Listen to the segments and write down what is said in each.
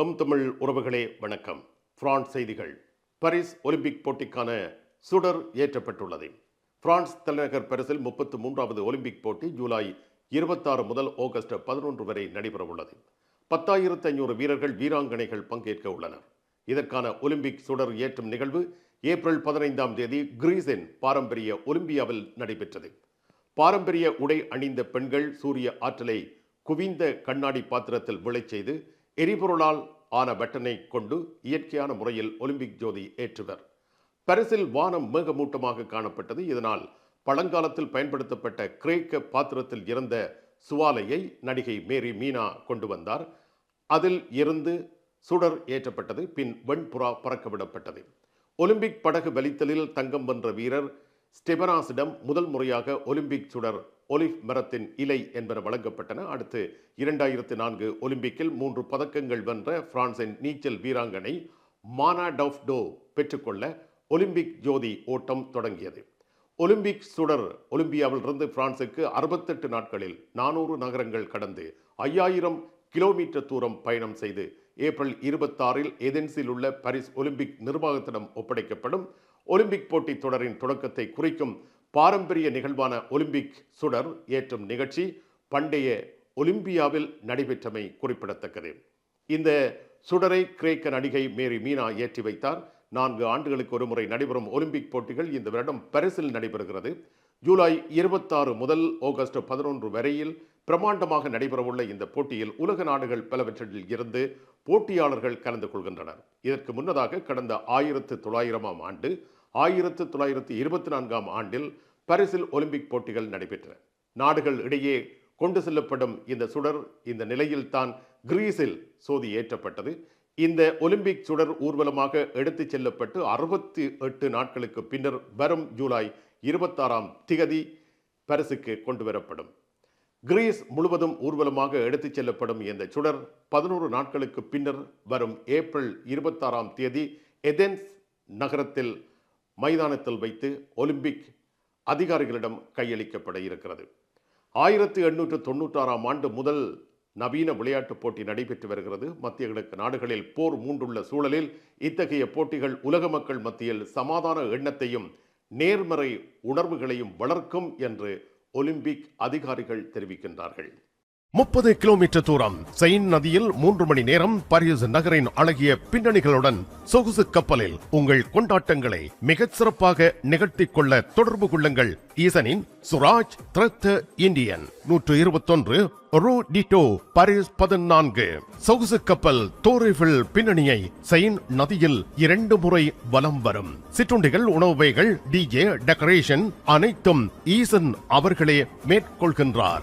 M Tamil உறவுகளே வணக்கம். France செய்திகள். பாரிஸ் ஒலிம்பிக் போட்டிக்கான சுடர் ஏற்றப்பட்டுள்ளது. பிரான்ஸ் தலைநகர் பரிசில் முப்பத்து மூன்றாவது ஒலிம்பிக் போட்டி ஜூலை இருபத்தாறு முதல் ஆகஸ்ட் பதினொன்று வரை நடைபெறவுள்ளது. பத்தாயிரத்து ஐநூறு வீரர்கள் வீராங்கனைகள் பங்கேற்க உள்ளனர். இதற்கான ஒலிம்பிக் சுடர் ஏற்றும் நிகழ்வு ஏப்ரல் பதினைந்தாம் தேதி கிரீஸின் பாரம்பரிய ஒலிம்பியாவில் நடைபெற்றது. பாரம்பரிய உடை அணிந்த பெண்கள் சூரிய ஆற்றலை குவிந்த கண்ணாடி பாத்திரத்தில் விளைச் செய்து எரிபொருளால் ஆன பட்டனை கொண்டு இயற்கையான முறையில் ஒலிம்பிக் ஜோதி ஏற்றுவர். பரிசில் வானம் மேகமூட்டமாக காணப்பட்டது. இதனால் பழங்காலத்தில் பயன்படுத்தப்பட்ட கிரேக்க பாத்திரத்தில் இருந்த சுவாலையை நடிகை மேரி மீனா கொண்டு வந்தார். அதில் இருந்து சுடர் ஏற்றப்பட்டது. பின் வெண்புறா பறக்கவிடப்பட்டது. ஒலிம்பிக் படகு வலித்தலில் தங்கம் வென்ற வீரர் ஸ்டெபனாஸிடம் முதல் முறையாக ஒலிம்பிக் சுடர் ஒலிவ் மரத்தின் இலை என்பன வழங்கப்பட்டன. அடுத்து இரண்டாயிரத்து நான்கு ஒலிம்பிக்கில் மூன்று பதக்கங்கள் வென்ற பிரான்சின் நீச்சல் வீராங்கனை மானா டவ்டோ பெற்றுக்கொள்ள ஒலிம்பிக் ஜோதி ஓட்டம் தொடங்கியது. ஒலிம்பிக் சுடர் ஒலிம்பியாவிலிருந்து பிரான்சுக்கு அறுபத்தெட்டு நாட்களில் நானூறு நகரங்கள் கடந்து ஐயாயிரம் கிலோமீட்டர் தூரம் பயணம் செய்து ஏப்ரல் இருபத்தாறில் ஏதென்ஸில் உள்ள பாரிஸ் ஒலிம்பிக் நிர்வாகத்திடம் ஒப்படைக்கப்படும். ஒலிம்பிக் போட்டி தொடரின் தொடக்கத்தை குறிக்கும் பாரம்பரிய நிகழ்வான ஒலிம்பிக் சுடர் ஏற்றும் நிகழ்ச்சி பண்டைய ஒலிம்பியாவில் நடைபெற்றமை குறிப்பிடத்தக்கது. இந்த சுடரை கிரேக்க நடிகை மேரி மீனா ஏற்றி வைத்தார். நான்கு ஆண்டுகளுக்கு ஒருமுறை நடைபெறும் ஒலிம்பிக் போட்டிகள் இந்த வருடம் பரிசில் நடைபெறுகிறது. ஜூலை இருபத்தாறு முதல் ஆகஸ்ட் பதினொன்று வரையில் பிரமாண்டமாக நடைபெறவுள்ள இந்த போட்டியில் உலக நாடுகள் பலவற்றில் இருந்து போட்டியாளர்கள் கலந்து கொள்கின்றனர். இதற்கு முன்னதாக கடந்த ஆயிரத்து தொள்ளாயிரமாம் ஆண்டு ஆயிரத்து தொள்ளாயிரத்து இருபத்தி நான்காம் ஆண்டில் பரிசில் ஒலிம்பிக் போட்டிகள் நடைபெற்றன. நாடுகள் இடையே கொண்டு செல்லப்படும் இந்த சுடர் இந்த நிலையில் தான் கிரீஸில் சோதி ஏற்றப்பட்டது. இந்த ஒலிம்பிக் சுடர் ஊர்வலமாக எடுத்துச் செல்லப்பட்டு அறுபத்தி எட்டு நாட்களுக்கு பின்னர் வரும் ஜூலை இருபத்தாறாம் திகதி பரிசுக்கு கொண்டு வரப்படும். கிரீஸ் முழுவதும் ஊர்வலமாக எடுத்துச் செல்லப்படும் இந்த சுடர் பதினோரு நாட்களுக்கு பின்னர் வரும் ஏப்ரல் இருபத்தாறாம் தேதி எதென்ஸ் நகரத்தில் மைதானத்தில் வைத்து ஒலிம்பிக் அதிகாரிகளிடம் கையளிக்கப்பட இருக்கிறது. ஆயிரத்தி எண்ணூற்று தொண்ணூற்றாறாம் ஆண்டு முதல் நவீன விளையாட்டுப் போட்டி நடைபெற்று வருகிறது. மத்திய கிழக்கு நாடுகளில் போர் மூண்டுள்ள சூழலில் இத்தகைய போட்டிகள் உலக மக்கள் மத்தியில் சமாதான எண்ணத்தையும் நேர்மறை உணர்வுகளையும் வளர்க்கும் என்று ஒலிம்பிக் அதிகாரிகள் தெரிவிக்கின்றார்கள். முப்பது கிலோமீட்டர் தூரம் செயின் நதியில் மூன்று மணி நேரம் பாரிஸ் நகரின் அழகிய பின்னணிகளுடன் சொகுசு கப்பலில் உங்கள் கொண்டாட்டங்களை மிகச் சிறப்பாக நிகழ்த்திக் கொள்ள தொடர்பு கொள்ளுங்கள். ஈசனின் சுராஜ் திரத்த இந்தியன். நூற்று இருபத்தொன்று ரூ டிட்டோ பாரிஸ் பதினான்கு. சொகுசு கப்பல் தோரிஃபில் பின்னணியை செயின் நதியில் இரண்டு முறை வலம் வரும். சிற்றுண்டிகள் உணவு வகைகள் டிஜே டெக்கரேஷன் அனைத்தும் ஈசன் அவர்களே மேற்கொள்கின்றார்.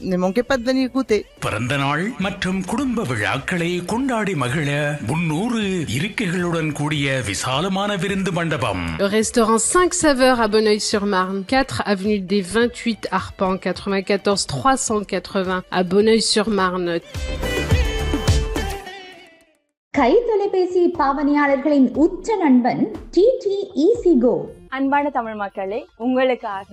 De venir goûter. பிறந்த நாள் மற்றும் குடும்ப விழாக்களை கொண்டாடி மகிழ முன்னூறு இருக்கைகளுடன் கூடிய விசாலமான விருந்து மண்டபம் Le restaurant 5 saveurs à Bonneuil-sur-Marne, 4 avenue des 28 Arpents, 94 380 à Bonneuil-sur-Marne. கை தொலைபேசி பாவனையாளர்களின் உச்ச நண்பன் டிடி ஈசி கோ அன்பான தமிழ் மக்களே உங்களுக்காக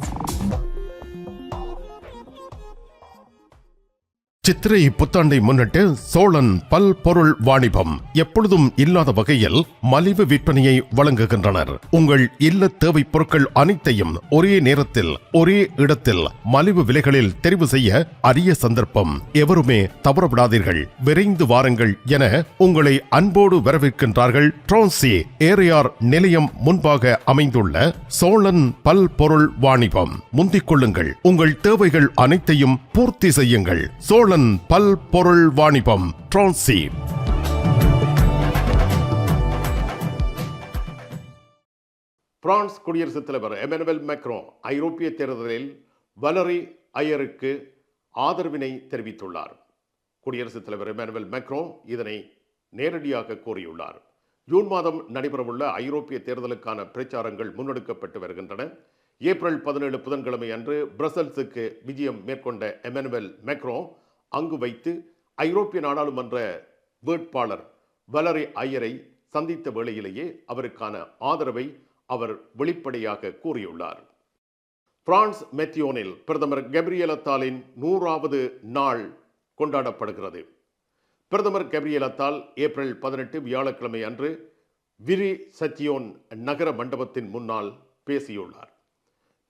சித்திரை புத்தாண்டை முன்னிட்டு சோழன் பல்பொருள் வாணிபம் எப்பொழுதும் இல்லாத வகையில் மலிவு விற்பனையை வழங்குகின்றனர். உங்கள் இல்ல தேவை பொருட்கள் அனைத்தையும் ஒரே நேரத்தில் ஒரே இடத்தில் மலிவு விலைகளில் தெரிவு செய்ய அரிய சந்தர்ப்பம். எவருமே தவறவிடாதீர்கள். விரைந்து வாருங்கள் என உங்களை அன்போடு வரவேற்கின்றார்கள் ட்ரான்சி ஏரியார் நிலையம் முன்பாக அமைந்துள்ள சோழன் பல்பொருள் வாணிபம். முந்திக் கொள்ளுங்கள். உங்கள் தேவைகள் அனைத்தையும் பூர்த்தி செய்யுங்கள். சோழன் பல்பொருள் வாணிபம் ட்ரான்சி. பிரான்ஸ் குடியரசுத் தலைவர் எமனுவல் மேக்ரோ ஐரோப்பிய தேர்தலில் வலரி ஐயருக்கு ஆதரவினை தெரிவித்துள்ளார். குடியரசுத் தலைவர் எமனுவல் மேக்ரோ இதனை நேரடியாக கூறியுள்ளார். ஜூன் மாதம் நடைபெறவுள்ள ஐரோப்பிய தேர்தலுக்கான பிரச்சாரங்கள் முன்னெடுக்கப்பட்டு வருகின்றன. ஏப்ரல் பதினேழு புதன்கிழமை அன்று பிரசல்ஸுக்கு விஜயம் மேற்கொண்ட எமனுவல் மேக்ரோ அங்கு வைத்து ஐரோப்பிய நாடாளுமன்ற வேட்பாளர் வலரி ஐயரை சந்தித்த வேளையிலேயே அவருக்கான ஆதரவை அவர் வெளிப்படையாக கூறியுள்ளார். பிரான்ஸ் மெத்தியோனில் பிரதமர் கெப்ரியலத்தாலின் நூறாவது நாள் கொண்டாடப்படுகிறது. பிரதமர் கெப்ரியலத்தால் ஏப்ரல் பதினெட்டு வியாழக்கிழமை அன்று விரி சத்தியோன் நகர மண்டபத்தின் முன்னால் பேசியுள்ளார்.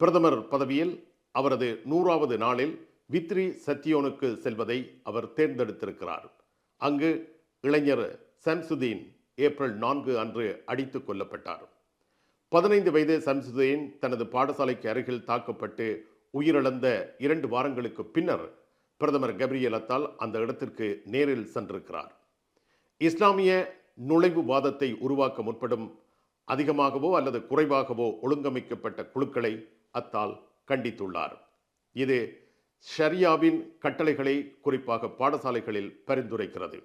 பிரதமர் பதவியில் அவரது நூறாவது நாளில் வித்ரி சத்தியோனுக்கு செல்வதை அவர் தேர்ந்தெடுத்திருக்கிறார். அங்கு இளைஞர் சம்சுதீன் ஏப்ரல் நான்கு அன்று அடித்துக் கொல்லப்பட்டார். பதினைந்து வயது சம்சுதீன் தனது பாடசாலைக்கு அருகில் தாக்கப்பட்டு உயிரிழந்த இரண்டு வாரங்களுக்கு பின்னர் பிரதமர் கப்ரியல் அத்தால் அந்த இடத்திற்கு நேரில் சென்றிருக்கிறார். இஸ்லாமிய நுழைவுவாதத்தை உருவாக்க முற்படும் அதிகமாகவோ அல்லது குறைவாகவோ ஒழுங்கமைக்கப்பட்ட குழுக்களை அத்தால் கண்டித்துள்ளார். இது ஷரியாவின் கட்டளைகளை குறிப்பாக பாடசாலைகளில் பரிந்துரைக்கிறது.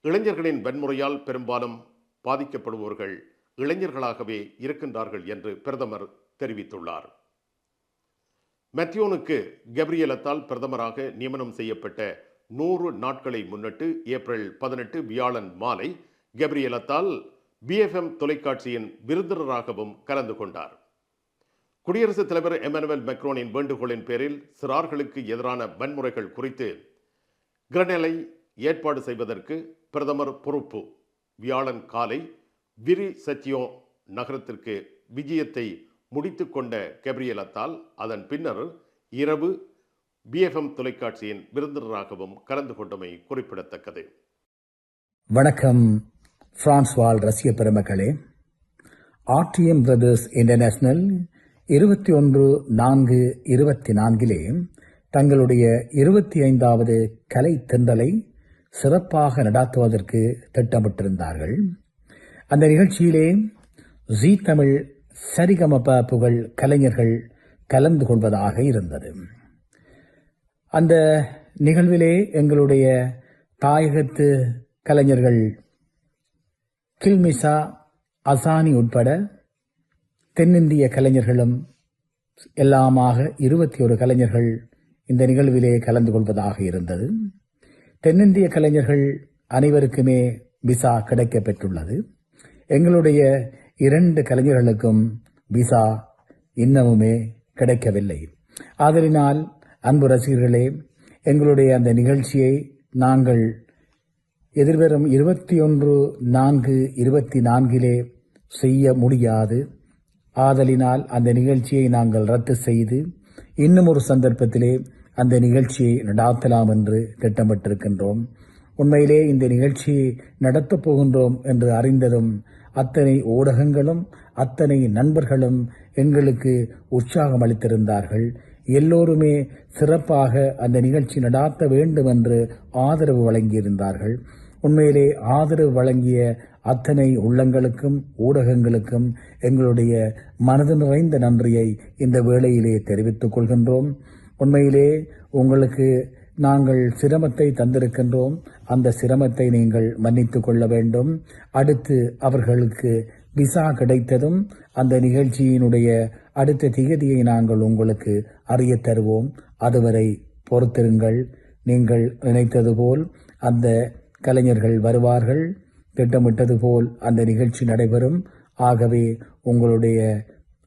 இளைஞர்களின் வன்முறையால் பெரும்பாலும் பாதிக்கப்படுபவர்கள் இளைஞர்களாகவே இருக்கின்றார்கள் என்று பிரதமர் தெரிவித்துள்ளார். மெத்தியோனுக்கு கப்ரியலத்தால் பிரதமராக நியமனம் செய்யப்பட்ட நூறு நாட்களை முன்னிட்டு ஏப்ரல் பதினெட்டு வியாழன் மாலை கப்ரியலத்தால் பிஎஃப்எம் தொலைக்காட்சியின் விருந்தினராகவும் கலந்து கொண்டார். குடியரசுத் தலைவர் எமனுவல் மெக்ரோனின் வேண்டுகோளின் பேரில் சிறார்களுக்கு எதிரான வன்முறைகள் குறித்து கிரனலை ஏற்பாடு செய்வதற்கு பிரதமர் பொறுப்பு. வியாழன் காலை விரி சச்சியோ நகரத்திற்கு விஜயத்தை முடித்துக்கொண்ட கெப்ரியல் அத்தால் அதன் பின்னர் இரவு பிஎஃப்எம் தொலைக்காட்சியின் விருந்தினராகவும் கலந்து கொண்டமை குறிப்பிடத்தக்கது. வணக்கம் பிரான்ஸ் வாழ் ரசிக பெருமக்களே ஆர்டிஎம் பிரதர்ஸ் இன்டர்நேஷனல் இருபத்தி ஒன்று நான்கு இருபத்தி நான்கிலே தங்களுடைய இருபத்தி ஐந்தாவது கலை தென்றலை சிறப்பாக நடாத்துவதற்கு திட்டமிட்டிருந்தார்கள். அந்த நிகழ்ச்சியிலே ஜீ தமிழ் சரிகமப புகழ் கலைஞர்கள் கலந்து கொள்வதாக இருந்தது. அந்த நிகழ்விலே எங்களுடைய தாயகத்து கலைஞர்கள் கில்மிசா அசானி உட்பட தென்னிந்திய கலைஞர்களும் எல்லாமாக இருபத்தி ஒரு கலைஞர்கள் இந்த நிகழ்விலே கலந்து கொள்வதாக இருந்தது. தென்னிந்திய கலைஞர்கள் அனைவருக்குமே விசா கிடைக்கப்பெற்றுள்ளது. எங்களுடைய இரண்டு கலைஞர்களுக்கும் விசா இன்னமுமே கிடைக்கவில்லை. ஆதலினால் அன்பு ரசிகர்களே எங்களுடைய அந்த நிகழ்ச்சியை நாங்கள் எதிர்வரும் இருபத்தி ஒன்று நான்கு இருபத்தி நான்கிலே செய்ய முடியாது. ஆதலினால் அந்த நிகழ்ச்சியை நாங்கள் ரத்து செய்து இன்னும் ஒரு சந்தர்ப்பத்திலே அந்த நிகழ்ச்சியை நடாத்தலாம் என்று திட்டமிட்டிருக்கின்றோம். உண்மையிலே இந்த நிகழ்ச்சியை நடத்தப் போகின்றோம் என்று அறிந்ததும் அத்தனை ஊடகங்களும் அத்தனை நண்பர்களும் எங்களுக்கு உற்சாகம் அளித்திருந்தார்கள். எல்லோருமே சிறப்பாக அந்த நிகழ்ச்சி நடாத்த வேண்டும் என்று ஆதரவு வழங்கியிருந்தார்கள். உண்மையிலே ஆதரவு வழங்கிய அத்தனை உள்ளங்களுக்கும் ஊடகங்களுக்கும் எங்களுடைய மனது நிறைந்த நன்றியை இந்த வேளையிலே தெரிவித்துக் கொள்கின்றோம். உண்மையிலே உங்களுக்கு நாங்கள் சிரமத்தை தந்திருக்கின்றோம். அந்த சிரமத்தை நீங்கள் மன்னித்துக் கொள்ள வேண்டும். அடுத்து அவர்களுக்கு விசா கிடைத்ததும் அந்த நிகழ்ச்சியினுடைய அடுத்த திகதியை நாங்கள் உங்களுக்கு அறிய தருவோம். அதுவரை பொறுத்திருங்கள். நீங்கள் நினைத்தது போல் அந்த கலைஞர்கள் வருவார்கள். திட்டமிட்டது போல் அந்த நிகழ்ச்சி நடைபெறும். ஆகவே உங்களுடைய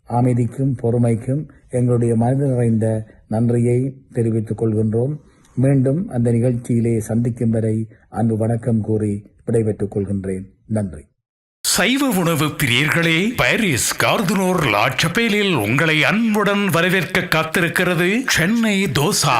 அமைதிக்கும் பொறுமைக்கும் எங்களுடைய மனது நிறைந்த நன்றியை தெரிவித்துக் கொள்கின்றோம். மீண்டும் அந்த நிகழ்ச்சியிலே சந்திக்கும் வரை அன்பு வணக்கம் கூறி விடைபெற்றுக் கொள்கின்றேன். நன்றி. சைவ உணவு பிரியர்களே பாரிஸ் கார்துனோர் லாட்சபேலில் உங்களை அன்புடன் வரவேற்க காத்திருக்கிறது சென்னை தோசா.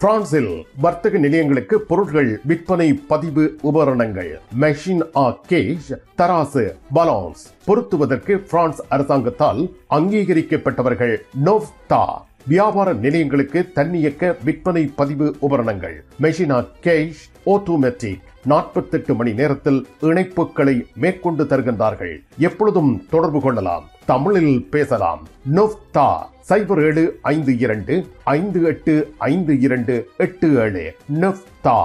பிரான்சில் வர்த்தக நிலையங்களுக்கு பொருட்கள் விற்பனை பதிவு உபகரணங்கள். மெஷின் ஆ கேஷ் தராசு பலான்ஸ் பொருத்துவதற்கு பிரான்ஸ் அரசாங்கத்தால் அங்கீகரிக்கப்பட்டவர்கள் நோவ்தா வியாபார நிலையங்களுக்கு தன்னியக்க விற்பனை பதிவு உபகரணங்கள். மெஷினா கேஷ் ஆட்டோமேட்டிக் நாற்பத்தெட்டு மணி நேரத்தில் இணைப்புகளை மேற்கொண்டு தருகின்றார்கள். எப்பொழுதும் தொடர்பு கொள்ளலாம். தமிழில் பேசலாம். நொஃப்தா சைபர் ஏழு ஐந்து இரண்டு ஐந்து எட்டு ஐந்து இரண்டு எட்டு ஏழு. நொஃப்தா.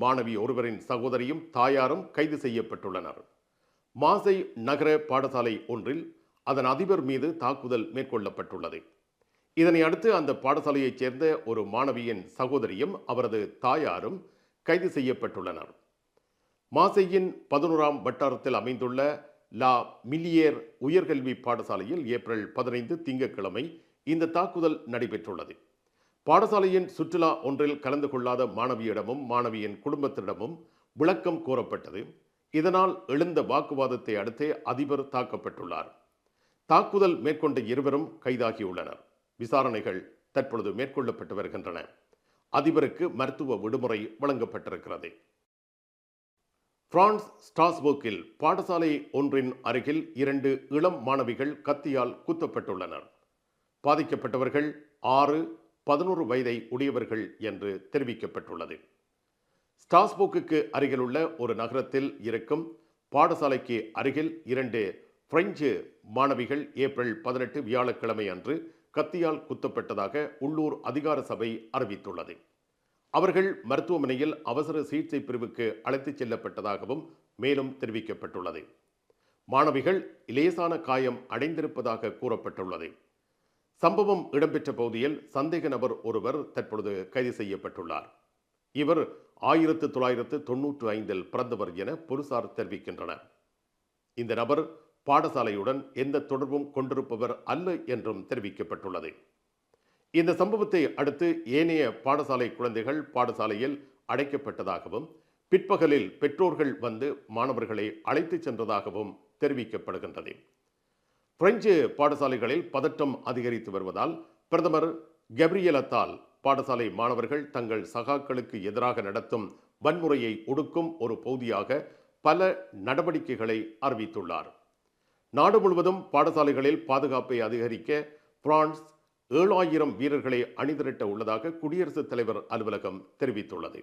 மாணவி ஒருவரின் சகோதரியும் தாயாரும் கைது செய்யப்பட்டுள்ளனர். மாசை நகர பாடசாலை ஒன்றில் அதன் அதிபர் மீது தாக்குதல் மேற்கொள்ளப்பட்டுள்ளது. இதனை அடுத்து அந்த பாடசாலையைச் சேர்ந்த ஒரு மாணவியின் சகோதரியும் அவரது தாயாரும் கைது செய்யப்பட்டுள்ளனர். மாசையின் பதினோராம் வட்டாரத்தில் அமைந்துள்ள லா மில்லியேர் உயர்கல்வி பாடசாலையில் ஏப்ரல் பதினைந்து திங்கட்கிழமை இந்த தாக்குதல் நடைபெற்றுள்ளது. பாடசாலையின் சுற்றுலா ஒன்றில் கலந்து கொள்ளாத மாணவியிடமும் மாணவியின் குடும்பத்திடமும் விளக்கம் கோரப்பட்டது. இதனால் எழுந்த வாக்குவாதத்தை அடுத்தே அதிபர் தாக்கப்பட்டுள்ளார். தாக்குதல் மேற்கொண்ட இருவரும் கைதாகியுள்ளனர். விசாரணைகள் தற்பொழுது மேற்கொள்ளப்பட்டு வருகின்றன. அதிபருக்கு மருத்துவ விடுமுறை வழங்கப்பட்டிருக்கிறது. பிரான்ஸ் ஸ்டாஸ்போக்கில் பாடசாலை ஒன்றின் அருகில் இரண்டு இளம் மாணவிகள் கத்தியால் குத்தப்பட்டுள்ளனர். பாதிக்கப்பட்டவர்கள் ஆறு பதினோரு வயதை உடையவர்கள் என்று தெரிவிக்கப்பட்டுள்ளது. ஸ்டாஸ்போக்குக்கு அருகிலுள்ள ஒரு நகரத்தில் இருக்கும் பாடசாலைக்கு அருகில் இரண்டு பிரெஞ்சு மாணவிகள் ஏப்ரல் பதினெட்டு வியாழக்கிழமை அன்று கத்தியால் குத்தப்பட்டதாக உள்ளூர் அதிகார சபை அறிவித்துள்ளது. அவர்கள் மருத்துவமனையில் அவசர சிகிச்சை பிரிவுக்கு அழைத்துச் செல்லப்பட்டதாகவும் மேலும் தெரிவிக்கப்பட்டுள்ளது. மாணவிகள் லேசான காயம் அடைந்திருப்பதாக கூறப்பட்டுள்ளது. சம்பவம் இடம்பெற்ற பகுதியில் சந்தேக நபர் ஒருவர் தற்பொழுது கைது செய்யப்பட்டுள்ளார். இவர் ஆயிரத்து தொள்ளாயிரத்து தொன்னூற்று ஐந்தில் பிறந்தவர் என போலீசார் தெரிவிக்கின்றனர். இந்த நபர் பாடசாலையுடன் எந்த தொடர்பும் கொண்டிருப்பவர் அல்ல என்றும் தெரிவிக்கப்பட்டுள்ளது. இந்த சம்பவத்தை அடுத்து ஏனைய பாடசாலை குழந்தைகள் பாடசாலையில் அடைக்கப்பட்டதாகவும் பிற்பகலில் பெற்றோர்கள் வந்து மாணவர்களை அழைத்துச் சென்றதாகவும் தெரிவிக்கப்படுகின்றது. பிரெஞ்சு பாடசாலைகளில் பதட்டம் அதிகரித்து வருவதால் பிரதமர் கெப்ரியலத்தால் பாடசாலை மாணவர்கள் தங்கள் சகாக்களுக்கு எதிராக நடத்தும் வன்முறையை ஒடுக்கும் ஒரு பகுதியாக பல நடவடிக்கைகளை அறிவித்துள்ளார். நாடு முழுவதும் பாடசாலைகளில் பாதுகாப்பை அதிகரிக்க பிரான்ஸ் ஏழாயிரம் வீரர்களை அணிதிரட்ட உள்ளதாக குடியரசுத் தலைவர் அலுவலகம் தெரிவித்துள்ளது.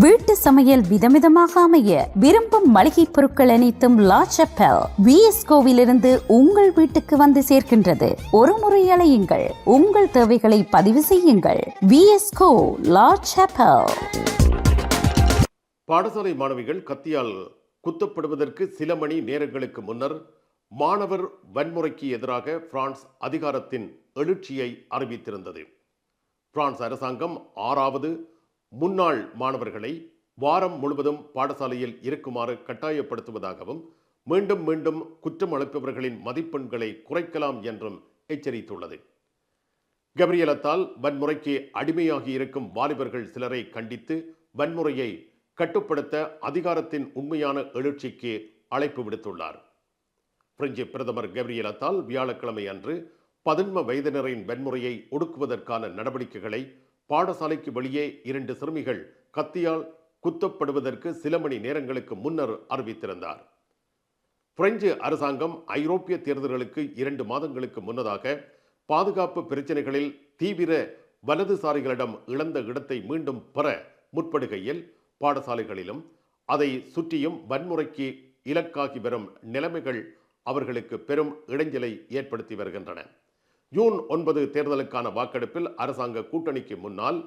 வீட்டு சமையல் விதவிதமாக அமைய விரும்பும் மளிகை பொருட்கள் அனைத்தும் லா செப்பல். விஎஸ்கோவிலிருந்து உங்கள் வீட்டுக்கு வந்து சேர்க்கின்றது. ஒரு முறை அலையுங்கள். உங்கள் தேவைகளை பதிவு செய்யுங்கள். விஎஸ்கோ லா செப்பல். பாடசாலை மாணவிகள் கத்தியால் குத்தப்படுவதற்கு சில மணி நேரங்களுக்கு முன்னர் மாணவர் வன்முறைக்கு எதிராக பிரான்ஸ் அதிகாரத்தின் எழுச்சியை அறிவித்திருந்தது. பிரான்ஸ் அரசாங்கம் ஆறாவது முன்னாள் மாணவர்களை வாரம் முழுவதும் பாடசாலையில் இருக்குமாறு கட்டாயப்படுத்துவதாகவும் மீண்டும் மீண்டும் குற்றம் அளிப்பவர்களின் மதிப்பெண்களை குறைக்கலாம் என்றும் எச்சரித்துள்ளது. கபிரியலத்தால் வன்முறைக்கு அடிமையாகி இருக்கும் வாலிபர்கள் சிலரை கண்டித்து வன்முறையை கட்டுப்படுத்த அதிகாரத்தின் உண்மையான எழுச்சிக்கு அழைப்பு விடுத்துள்ளார். பிரெஞ்சு பிரதமர் கபரியலத்தால் வியாழக்கிழமை அன்று பதின்ம வயதினரின் வன்முறையை ஒடுக்குவதற்கான நடவடிக்கைகளை பாடசாலைக்கு வெளியே இரண்டு சிறுமிகள் கத்தியால் குத்தப்படுவதற்கு சில மணி நேரங்களுக்கு முன்னர் அறிவித்திருந்தார். பிரெஞ்சு அரசாங்கம் ஐரோப்பிய தேர்தல்களுக்கு இரண்டு மாதங்களுக்கு முன்னதாக பாதுகாப்பு பிரச்சனைகளில் தீவிர வலதுசாரிகளிடம் இழந்த இடத்தை மீண்டும் பெற முற்படுகையில் பாடசாலைகளிலும் அதை சுற்றியும் வன்முறைக்கு இலக்காகி வரும் நிலைமைகள் அவர்களுக்கு பெரும் இடைஞ்சலை ஏற்படுத்தி வருகின்றன. ஜூன் ஒன்பது தேர்தலுக்கான வாக்கெடுப்பில் அரசாங்க கூட்டணிக்கு முன்னால்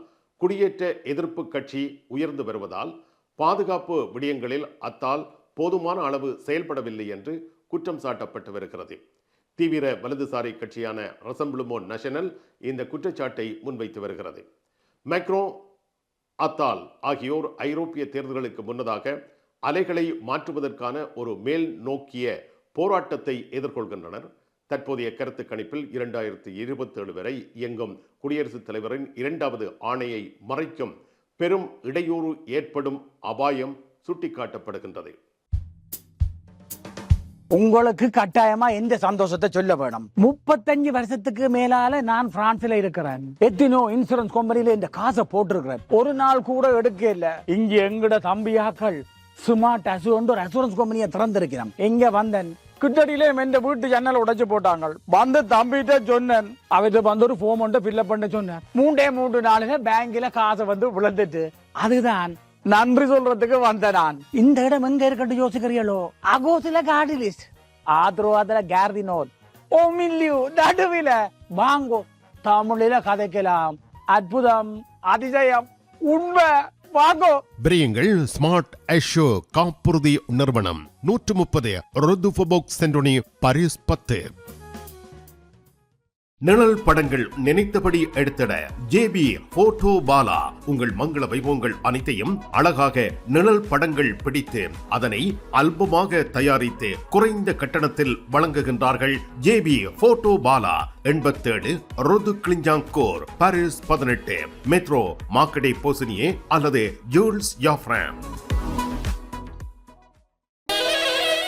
குடியேற்ற எதிர்ப்பு கட்சி உயர்ந்து வருவதால் பாதுகாப்பு விடயங்களில் அத்தால் போதுமான அளவு செயல்படவில்லை என்று குற்றம் சாட்டப்பட்டு வருகிறது. தீவிர வலதுசாரி கட்சியான ரசம்பிளுமோ நேஷனல் இந்த குற்றச்சாட்டை முன்வைத்து வருகிறது. மேக்ரோ அத்தால் ஆகியோர் ஐரோப்பிய தேர்தல்களுக்கு முன்னதாக அலைகளை மாற்றுவதற்கான ஒரு மேல் நோக்கிய போராட்டத்தை எதிர்கொள்கின்றனர். தற்போதைய கருத்து கணிப்பில் இரண்டாயிரத்தி இருபத்தேழு வரை இயங்கும் குடியரசுத் தலைவரின் இரண்டாவது ஆணையை மறைக்கும் பெரும் இடையூறு ஏற்படும் அபாயம் சுட்டிக்காட்டப்படுகின்றது. உங்களுக்கு கட்டாயமா எந்த சந்தோஷத்தை சொல்ல வேணும்? முப்பத்தஞ்சு வருஷத்துக்கு மேலால நான் பிரான்ஸ்ல இருக்கிறேன். எத்தினோ இன்சூரன்ஸ் கம்பெனில இந்த காசை போட்டிருக்கிறேன். ஒரு நாள் கூட எடுக்க இல்ல. இங்க எங்கட தம்பியாக்கள் ஸ்மார்ட் அசூர் ஒரு அசூரன்ஸ் கம்பெனியை திறந்திருக்கிறோம் எங்க வந்தேன்? கிட்டடியில எந்த வீட்டு ஜன்னல் உடைச்சு போட்டாங்க வந்து தம்பிட்ட சொன்னேன் அவர்கிட்ட வந்து ஒரு ஃபோம் ஒன்று ஃபில்அப் பண்ண சொன்னேன் மூன்றே மூன்று நாளுங்க பேங்க்ல காசை வந்து விழுந்துட்டு அதுதான் நன்றி சொல்றதுக்கு வந்த நான் இந்த இடம் எங்க இருக்கட்டும் யோசிக்கிறீங்களோ அகோசில கார்டிலிஸ்ட் ஆத்ரோவாதுல கேர்தினோத் ஓ மில்லியூ நடுவில வாங்கோ தமிழில கதைக்கலாம் அற்புதம் அதிசயம் உண்மை வாங்கோ பிரியுங்கள் ஸ்மார்ட் ஐஷோ காப்புறுதி நிறுவனம். நூற்று முப்பது ருதுஃபோபோக் சென்டோனி பரிஸ் பத்து. நிழல் படங்கள் நினைத்தபடி எடுத்திட ஜேபி போட்டோ பாலா. உங்கள் மங்கள வைபவங்கள் அனைத்தையும் அழகாக நிழல் படங்கள் பிடித்து அதனை அல்பமாக தயாரித்து குறைந்த கட்டணத்தில் வழங்குகின்றார்கள் ஜேபி போட்டோ பாலா எண்பத்தேழு ருது கிளிஞ்சாங்கோர் பாரிஸ் பதினெட்டு மெட்ரோ மாக்கடே போசினியே அல்லது ஜூல்ஸ் யாஃப்ராம்.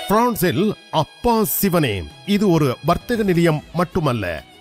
பிரான்சில் அப்பா சிவனே. இது ஒரு வர்த்தக நிலையம் மட்டுமல்ல